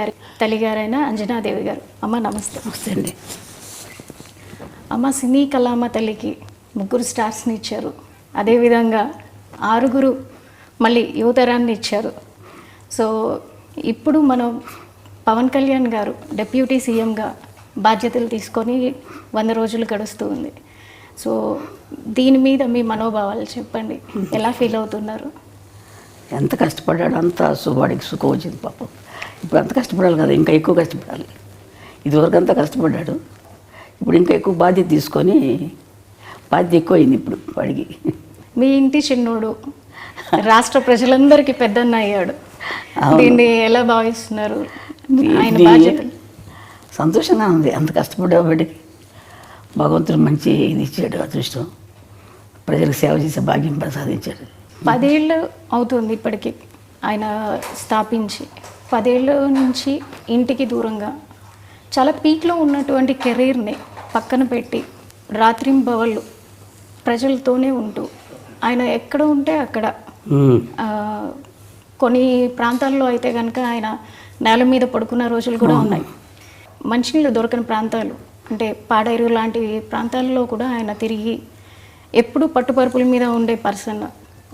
గారి తల్లిగారైన అంజనాదేవి గారు. అమ్మ నమస్తే. నమస్తే అండి. అమ్మ సినీ కళామ తల్లికి ముగ్గురు స్టార్స్ని ఇచ్చారు. అదేవిధంగా ఆరుగురు మళ్ళీ యువతరాన్ని ఇచ్చారు. సో ఇప్పుడు మనం పవన్ కళ్యాణ్ గారు డెప్యూటీ సీఎంగా బాధ్యతలు తీసుకొని వంద రోజులు గడుస్తూ ఉంది. సో దీని మీద మీ మనోభావాలు చెప్పండి. ఎలా ఫీల్ అవుతున్నారు? ఎంత కష్టపడ్డాడు అంత సువాడికి సుఖం వచ్చింది పాపం. ఇప్పుడు అంత కష్టపడాలి కదా ఇంకా ఎక్కువ కష్టపడాలి. ఇదివరకు అంతా కష్టపడ్డాడు. ఇప్పుడు ఇంకా ఎక్కువ బాధ్యత తీసుకొని బాధ్యత ఎక్కువ అయింది ఇప్పుడు వాడికి. మీ ఇంటి చిన్నోడు రాష్ట్ర ప్రజలందరికీ పెద్దన్న అయ్యాడు. దీన్ని ఎలా భావిస్తున్నారు? ఆయన బాధ్యతలు? సంతోషంగా ఉంది. అంత కష్టపడ్డా వాడికి భగవంతుడు మంచి ఇది ఇచ్చాడు అదృష్టం. ప్రజలకు సేవ చేసే భాగ్యం ప్రసాదించాడు. పదేళ్ళు అవుతుంది ఇప్పటికి ఆయన స్థాపించి. పదేళ్ళ నుంచి ఇంటికి దూరంగా. చాలా పీక్లో ఉన్నటువంటి కెరీర్ని పక్కన పెట్టి రాత్రింబవళ్ళు ప్రజలతోనే ఉంటూ. ఆయన ఎక్కడ ఉంటే అక్కడ. కొన్ని ప్రాంతాల్లో అయితే కనుక ఆయన నేల మీద పడుకున్న రోజులు కూడా ఉన్నాయి. మంచినీళ్ళు దొరకని ప్రాంతాలు అంటే పాడేరు లాంటి ప్రాంతాల్లో కూడా ఆయన తిరిగి ఎప్పుడు పట్టుపరుపుల మీద ఉండే పర్సన్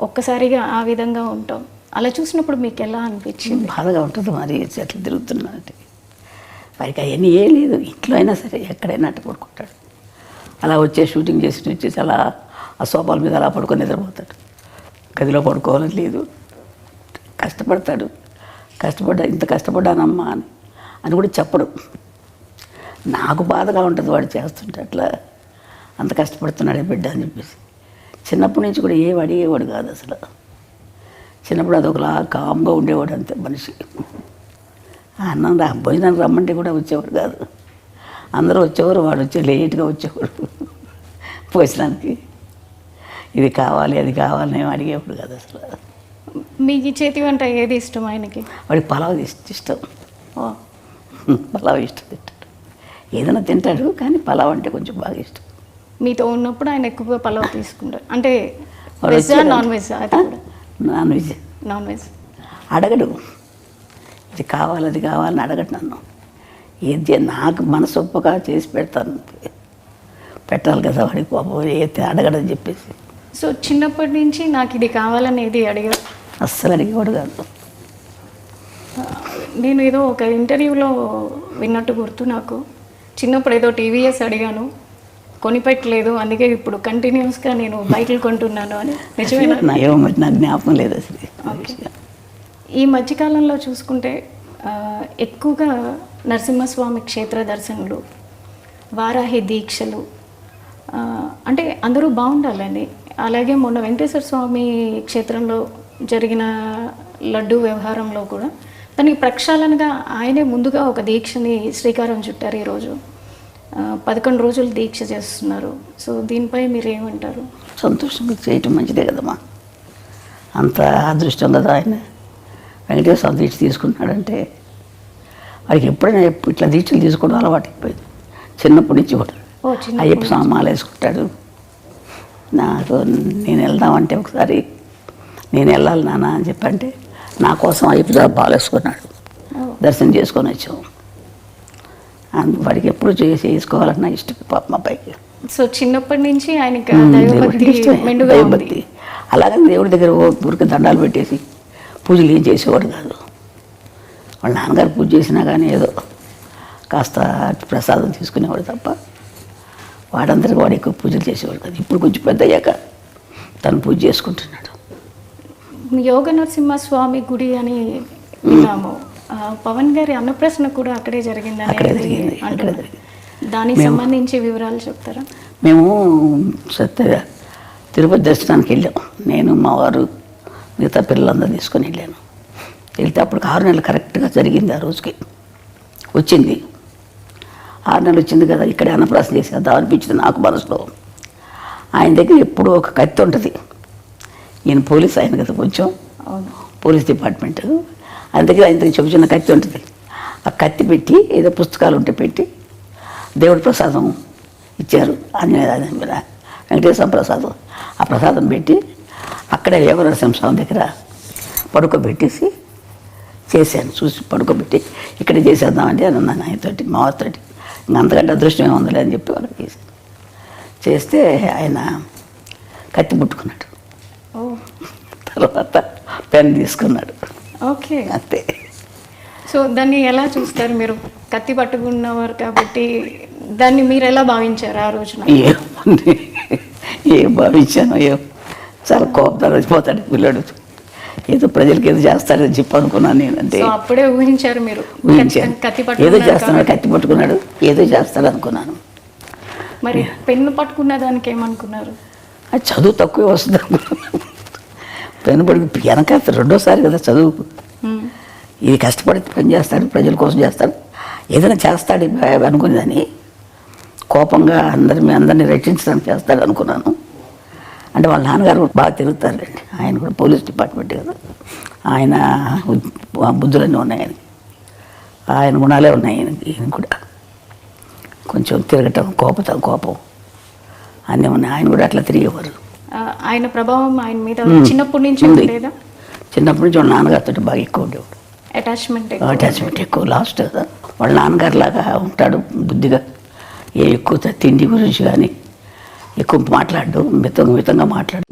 ఒక్కసారిగా ఆ విధంగా ఉంటాం. అలా చూసినప్పుడు మీకు ఎలా అనిపించింది? బాధగా ఉంటుంది మరి చెట్లు తిరుగుతున్నానంటే పైకి అవన్నీ ఏ లేదు ఇంట్లో అయినా సరే ఎక్కడైనా అట్ట పడుకుంటాడు. అలా వచ్చే షూటింగ్ చేసి వచ్చేసి అలా ఆ సోఫాల మీద అలా పడుకొని నిద్రపోతాడు. గదిలో పడుకోవాలని లేదు. కష్టపడతాడు. కష్టపడ్డా ఇంత కష్టపడ్డానమ్మా అని అని కూడా చెప్పడు. నాకు బాధగా ఉంటుంది వాడు చేస్తుంటే అట్లా. అంత కష్టపడుతున్నాడే బిడ్డ అని చెప్పేసి. చిన్నప్పటి నుంచి కూడా ఏ అడిగేవాడు కాదు అసలు. చిన్నప్పుడు అదొకలా కామ్గా ఉండేవాడు అంతే మనిషి. అన్నం రా భోజనానికి రమ్మంటే కూడా వచ్చేవాడు కాదు. అందరూ వచ్చేవారు వాడు వచ్చి లేట్గా వచ్చేవాడు భోజనానికి. ఇది కావాలి అది కావాలి నేను అడిగేవాడు కాదు అసలు. మీకు ఈ చేతి వంట ఏది ఇష్టం ఆయనకి? వాడికి పలావ్ ఇష్ట- పలావ్ ఇష్టం తింటాడు. ఏదైనా తింటాడు కానీ పలావ్ అంటే కొంచెం బాగా ఇష్టం. మీతో ఉన్నప్పుడు ఆయన ఎక్కువగా పలావ్ తీసుకుంటారు అంటే వెజ్. నాన్ వెజ్ అది కూడా? Non veg. Non veg. అడగడు. ఇది కావాలి అది కావాలని అడగడు నన్ను. ఏది నాకు మనసు ఒప్పగా చేసి పెడతాను. పెట్టాలి కదా వాడికి పాపం ఏది అడగడని చెప్పేసి. సో చిన్నప్పటి నుంచి నాకు ఇది కావాలనేది అడిగారు. అస్సలు అడిగేవాడు కాదు. నేను ఏదో ఒక ఇంటర్వ్యూలో విన్నట్టు గుర్తు నాకు. చిన్నప్పుడు ఏదో టీవీఎస్ అడిగాను. కొనిపెట్టలేదు. అందుకే ఇప్పుడు కంటిన్యూస్గా నేను బైకులు కొంటున్నాను అని నిజమేనా? నా మరి జ్ఞాపకం లేదు అసలు. ఈ మధ్యకాలంలో చూసుకుంటే ఎక్కువగా నరసింహస్వామి క్షేత్ర దర్శనలు వారాహి దీక్షలు అంటే అందరూ బాగుండాలని అలాగే మొన్న వెంకటేశ్వర స్వామి క్షేత్రంలో జరిగిన లడ్డు వ్యవహారంలో కూడా దానికి ప్రక్షాళనగా ఆయనే ముందుగా ఒక దీక్షని శ్రీకారం చుట్టారు ఈరోజు. పదకొండు రోజులు దీక్ష చేస్తున్నారు. సో దీనిపై మీరు ఏమంటారు సంతోషంగా చేయటం మంచిదే కదమ్మా. అంత అదృష్టం కదా ఆయన. వెంకటేశ్వర దీక్ష తీసుకున్నాడంటే వాడికి ఎప్పుడైనా ఎప్పుడు ఇట్లా దీక్షలు తీసుకోవడం అలవాటు అయిపోయింది. చిన్నప్పటి నుంచి కూడా. ఓ చిన్న అయ్యప్ప స్వామి మాల వేసుకుంటాడు. నాకు నేను వెళ్దామంటే ఒకసారి నేను వెళ్ళాలి నాన్న అని చెప్పంటే నా కోసం అయ్యప్ప మాల వేసుకున్నాడు దర్శనం చేసుకొని వచ్చాం. అందు వాడికి ఎప్పుడు చేసి చేసుకోవాలన్నా ఇష్టం పాప పైకి సో చిన్నప్పటి నుంచి ఆయనకి దైవభక్తి అలాగని దేవుడి దగ్గర ఊరికి దండాలు పెట్టేసి పూజలు ఏం చేసేవాడు కాదు. వాళ్ళ నాన్నగారు పూజ చేసినా కానీ ఏదో కాస్త ప్రసాదం తీసుకునేవాడు తప్ప వాడందరికీ వాడు ఎక్కువ పూజలు చేసేవాడు కాదు. ఇప్పుడు కొంచెం పెద్ద అయ్యాక తను పూజ చేసుకుంటున్నాడు. యోగ నరసింహ స్వామి గుడి అని విన్నాము. పవన్ గారి అన్నప్రశ్న కూడా అక్కడే జరిగిందని అక్కడే జరిగింది, అక్కడే. జరిగింది. దానికి సంబంధించి వివరాలు చెప్తారా? మేము సత్య తిరుపతి దర్శనానికి వెళ్ళాం. నేను మా వారు మిగతా పిల్లలందరూ తీసుకొని వెళ్ళాను. వెళ్తే అప్పుడు ఆరు నెలలు కరెక్ట్గా జరిగింది ఆ రోజుకి. వచ్చింది. ఆరు నెలలు వచ్చింది కదా ఇక్కడే అన్నప్రాసం చేసేద్దాం అనిపించింది నాకు మనసులో. ఆయన దగ్గర ఎప్పుడూ ఒక కత్తి ఉంటుంది. ఈయన పోలీస్ ఆయన కదా కొంచెం. Police department. ఆయన దగ్గర చిన్న చిన్న కత్తి ఉంటుంది. ఆ కత్తి పెట్టి ఏదో పుస్తకాలు ఉంటే పెట్టి దేవుడి ప్రసాదం ఇచ్చారు. ఆంజనేయ వెంకటేశ్వర ప్రసాదం. ఆ ప్రసాదం పెట్టి అక్కడే యోగ నరసింహస్వామి దగ్గర పడుకోబెట్టేసి చేశాను. చూసి పడుకోబెట్టి ఇక్కడ చేసేద్దామంటే అని అన్నాను ఆయనతోటి మా వారితోటి ఇంకా అంతకంటే అదృష్టం ఏముందిలే అని చెప్పి వాళ్ళకి చేశాను. చేస్తే ఆయన కత్తి పుట్టుకున్నాడు తర్వాత పెన్ తీసుకున్నాడు. ఓకే. అంతే. సో దాన్ని ఎలా చూస్తారు మీరు? కత్తి పట్టుకున్నవారు కాబట్టి దాన్ని మీరు ఎలా భావించారు ఆ రోజున? ఏముంది ఏం భావించాను ఏం? చాలా కోపం వచ్చిపోతాడు పిల్లడు. ఏదో ప్రజలకి ఏదో చేస్తాడని చెప్పి అనుకున్నాను నేను అంతే. అప్పుడే ఊహించారు మీరు? ఊహించాను. ఏదో చేస్తున్నాడు. కత్తి పట్టుకున్నాడు ఏదో చేస్తాడు అనుకున్నాను. మరి పెన్ను పట్టుకున్న దానికి ఏమనుకున్నారు? అది చదువు తక్కువే వస్తుంది అనుకున్నాను. పెను పడి వెనక రెండోసారి కదా చదువు. మ్మ్. ఇది కష్టపడి పని చేస్తాడు ప్రజల కోసం చేస్తాడు. ఏదైనా చేస్తాడు అనుకునేదని కోపంగా అందరి మీ అందరినీ రక్షించడానికి చేస్తాడు అనుకున్నాను. అంటే వాళ్ళ నాన్నగారు కూడా బాగా తిరుగుతారులేండి. ఆయన కూడా పోలీస్ డిపార్ట్మెంట్ కదా. ఆయన బుద్ధులన్నీ ఉన్నాయి ఆయనకి. ఆయన గుణాలే ఉన్నాయి ఆయనకి ఈయన కూడా. కొంచెం తిరగటం కోపత కోపం. అన్నీ ఉన్నాయి. ఆయన కూడా అట్లా తిరిగేవారు. ఆయన ప్రభావం ఆయన మీద. చిన్నప్పటి నుంచి. ఉండేదా? చిన్నప్పటి నుంచి వాళ్ళ నాన్నగారితో బాగా ఎక్కువ ఉండేవాడు. అటాచ్మెంట్ అటాచ్మెంట్ ఎక్కువ లాస్ట్ కదా వాళ్ళ నాన్నగారు లాగా ఉంటాడు బుద్ధిగా. ఏ ఎక్కువ తిండి గురించి కానీ ఎక్కువ మాట్లాడు మితంగా మితంగా మాట్లాడు.